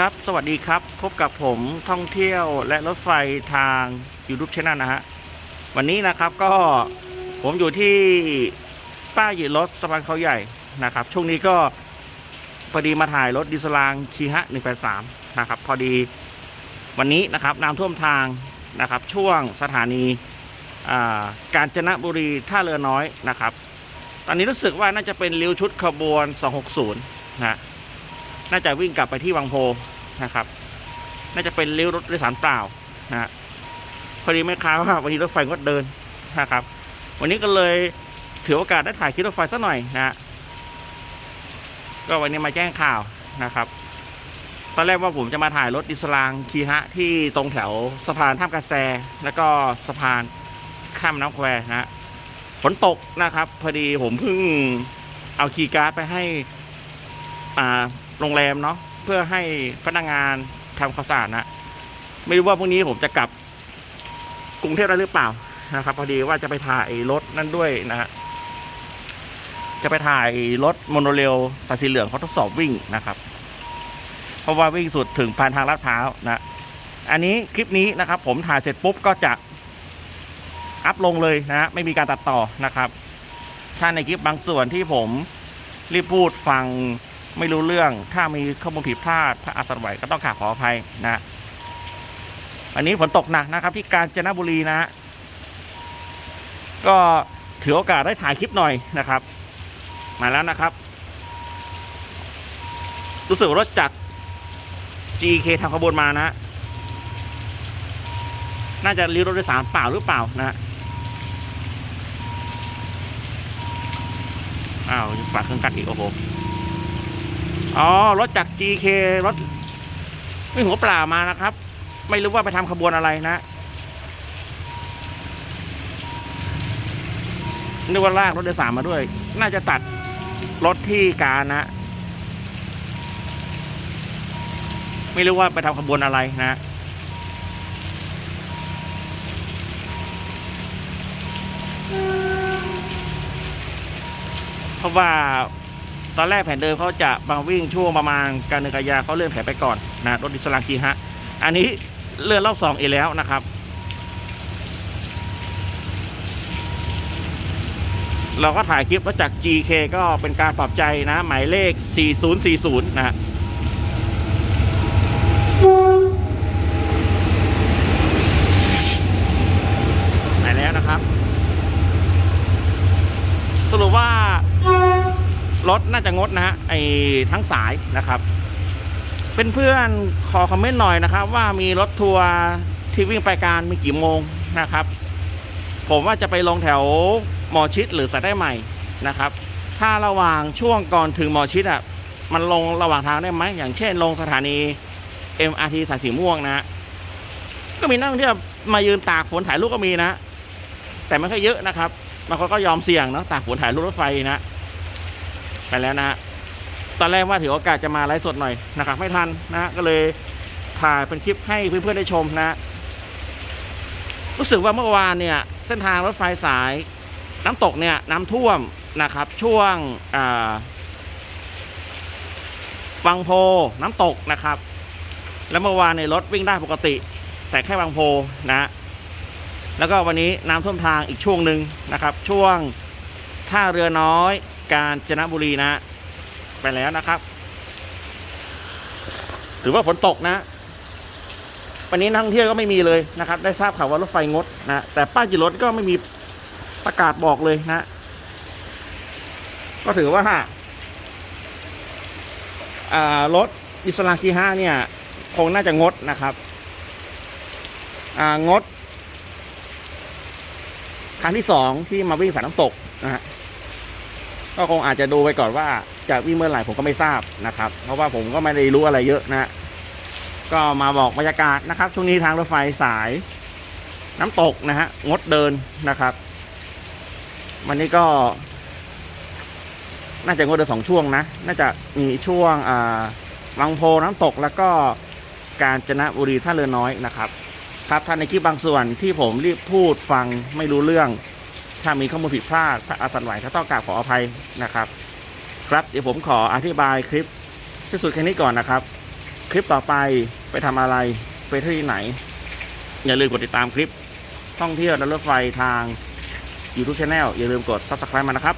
ครับ สวัสดีครับ พบกับผมท่องเที่ยวและรถไฟทาง YouTube Channel นะฮะ วันนี้นะครับก็ผมอยู่ที่ป้ายหยุดรถสะพานเขาใหญ่นะครับ ช่วงนี้ก็พอดีมาถ่ายรถดีเซลางคีฮะ183นะครับ พอดีวันนี้นะครับน้ำท่วมทางนะครับ ช่วงสถานีาการจนบุรีท่าเรือน้อยนะครับ ตอนนี้รู้สึกว่าน่าจะเป็นริ้วชุดขบวน 260 น่าจะวิ่งกลับไปที่วังโพนะครับ น่าจะเป็นเลี้ยวรถโดยสารเปล่านะฮะพอดีแม่ค้าว่าวันนี้รถไฟงดเดินนะครับ วันนี้ก็เลยถือโอกาสได้ถ่ายคลิปรถไฟสักหน่อยนะฮะก็วันนี้มาแจ้งข่าวนะครับตอนแรกว่าผมจะมาถ่ายรถดิสลางคีฮะที่ตรงแถวสะพานท่ามกาแซแล้วก็สะพานข้ามน้ำแควนะฮะฝนตกนะครับ พอดีผมเพิ่งเอาคีย์การ์ดไปให้ โรงแรมเนาะเพื่อให้พนักงานทำความสะอาดนะไม่รู้ว่าพรุ่งนี้ผมจะกลับกรุงเทพได้หรือเปล่านะครับ พอดีว่าจะไปถ่ายรถนั่นด้วยนะฮะจะไปถ่ายรถโมโนเรลสายสีเหลืองเขาทดสอบวิ่งนะครับ เพราะว่าวิ่งสุดถึงผ่านทางลาดพร้าวนะอันนี้คลิปนี้นะครับ ผมถ่ายเสร็จปุ๊บก็จะอัพลงเลยนะฮะไม่มีการตัดต่อนะครับ ถ้าในคลิปบางส่วนที่ผมรีบพูดฟัง ไม่รู้เรื่อง ถ้ามีข้อมูลผิดพลาด ถ้าอาสาไหวก็ต้องกราขออภัยนะ อันนี้ฝนตกหนักนะครับ ที่กาญจนบุรีนะ ก็ถือโอกาสได้ถ่ายคลิปหน่อยนะครับ มาแล้วนะครับ รู้สึกรถจาก GK ทำขบวนมานะ น่าจะรีรถโดยสารเปล่าหรือเปล่านะอ้าวฝากเครื่องกัดอีกโอ้โห อ๋อรถจาก GK รถไม่หัวเปล่ามานะครับ ไม่รู้ว่าไปทำขบวนอะไรนะนึกว่าลากรถโดยสารมาด้วย น่าจะตัดรถที่กานะ ไม่รู้ว่าไปทำขบวนอะไรนะเพราะว่า ตอนแรกแผนเดิมเขาจะมาวิ่งช่วงประมาณการเดินกายาเขาเลื่อนแผนไปก่อนนะรถดิสลางกีฮะ อันนี้เลื่อนรอบสองอีกแล้วนะครับ เราก็ถ่ายคลิปว่าจาก GK ก็เป็นการปรับใจนะ หมายเลข 4040 นะฮะไปแล้วนะครับ สรุปว่า รถน่าจะงดนะฮะไอ้ทั้งสายนะครับ เป็นเพื่อนขอคอมเมนต์หน่อยนะครับ ว่ามีรถทัวร์ที่วิ่งไปการมีกี่โมงนะครับ ผมว่าจะไปลงแถวหมอชิดหรือสายได้ใหม่นะครับ ถ้าระหว่างช่วงก่อนถึงหมอชิดอะมันลงระหว่างทางได้ไหมอย่างเช่น ลงสถานี MRT สายสีม่วงนะก็มีนักท่องเที่ยวมายืนตากฝนถ่ายรูปก็มีนะ แต่ไม่ค่อยเยอะนะครับบางคนก็ยอมเสี่ยงเนาะตากฝนถ่ายรูปรถไฟนะ ไปแล้วนะฮะตอนแรกว่าถือโอกาสจะมาไลฟ์สดหน่อยนะครับไม่ทันนะฮะก็เลยถ่ายเป็นคลิปให้เพื่อนๆได้ชมนะรู้สึกว่าเมื่อวานเนี่ย เส้นทางรถไฟสาย น้ำตกเนี่ย น้ำท่วมนะครับ ช่วงอ่าวังโพน้ำตกนะครับ แล้วเมื่อวานในรถวิ่งได้ปกติ แต่แค่วังโพนะ แล้วก็วันนี้น้ำท่วมทางอีกช่วงหนึ่งนะครับ ช่วงท่าเรือน้อย กาญจนบุรีนะ ไปแล้วนะครับ ถือว่าฝนตกนะ วันนี้นักท่องเที่ยวก็ไม่มีเลยนะครับ ได้ทราบข่าวว่ารถไฟงดนะ แต่ป้ายจิรถก็ไม่มีประกาศบอกเลยนะ ก็ถือว่าอ่ารถอิสลามคีห้าเนี่ย คงน่าจะงดนะครับงดครั้งที่สองที่มาวิ่งสายน้ำตกนะฮะ ก็คงอาจจะดูไปก่อนว่าจะวิ่งเมื่อไหร่ผมก็ไม่ทราบนะครับ เพราะว่าผมก็ไม่ได้รู้อะไรเยอะนะก็มาบอกบรรยากาศนะครับ ช่วงนี้ทางรถไฟสาย น้ำตกนะฮะงดเดินนะครับ วันนี้ก็ น่าจะงดเดินสองช่วงนะ น่าจะมีช่วงอ่าวังโพน้ำตกแล้วก็กาญจนบุรีท่าเรือน้อยนะครับ ครับท่านในคลิปบางส่วนที่ผมรีบพูดฟังไม่รู้เรื่อง ถ้ามีข้อมูลผิดพลาดอาสันไหวถ้าต้องการขออภัยนะครับ ครับเดี๋ยวผมขออธิบายคลิปที่สุดแค่นี้ก่อนนะครับ คลิปต่อไปไปทำอะไรไปที่ไหน อย่าลืมกดติดตามคลิปท่องเที่ยวและรถไฟทาง YouTube Channel อย่าลืมกด Subscribe มานะครับ